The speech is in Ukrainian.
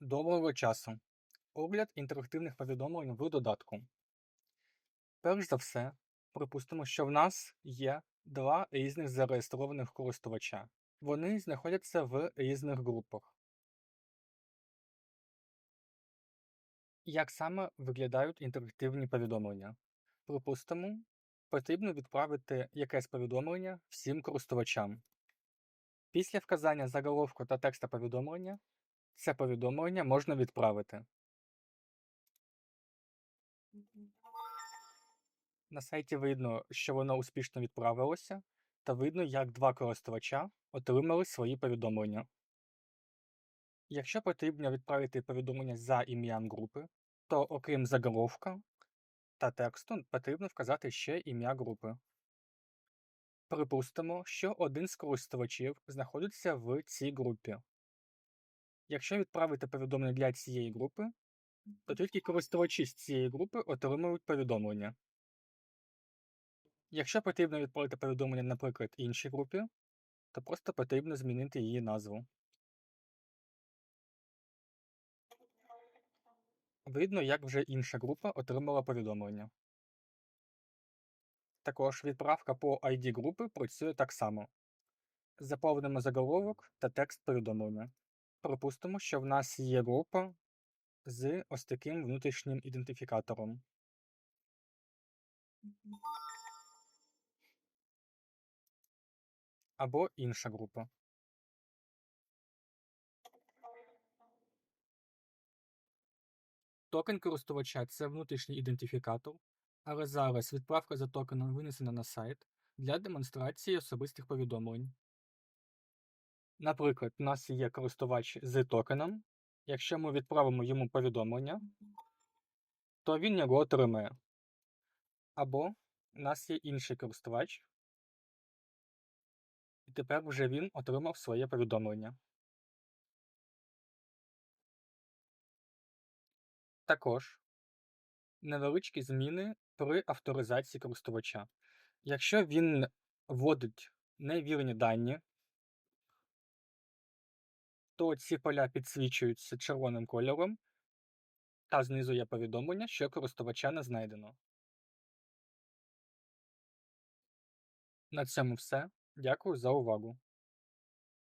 Доброго часу. Огляд інтерактивних повідомлень в додатку. Перш за все, припустимо, що в нас є два різних зареєстрованих користувача. Вони знаходяться в різних групах. Як саме виглядають інтерактивні повідомлення? Припустимо, потрібно відправити якесь повідомлення всім користувачам. Після вказання заголовку та текста повідомлення це повідомлення можна відправити. На сайті видно, що воно успішно відправилося, та видно, як два користувача отримали свої повідомлення. Якщо потрібно відправити повідомлення за ім'ям групи, то окрім заголовка та тексту потрібно вказати ще ім'я групи. Припустимо, що один з користувачів знаходиться в цій групі. Якщо відправити повідомлення для цієї групи, то тільки користувачі з цієї групи отримують повідомлення. Якщо потрібно відправити повідомлення, наприклад, іншій групі, то просто потрібно змінити її назву. Видно, як вже інша група отримала повідомлення. Також відправка по ID групи працює так само. Заповнимо заголовок та текст повідомлення. Припустимо, що в нас є група з ось таким внутрішнім ідентифікатором. Або інша група. Токен користувача це внутрішній ідентифікатор, але зараз відправка за токеном винесена на сайт для демонстрації особистих повідомлень. Наприклад, у нас є користувач з токеном. Якщо ми відправимо йому повідомлення, то він його отримає. Або у нас є інший користувач, і тепер вже він отримав своє повідомлення. Також невеличкі зміни при авторизації користувача. Якщо він вводить невірні дані, то ці поля підсвічуються червоним кольором, та знизу є повідомлення, що користувача не знайдено. На цьому все. Дякую за увагу.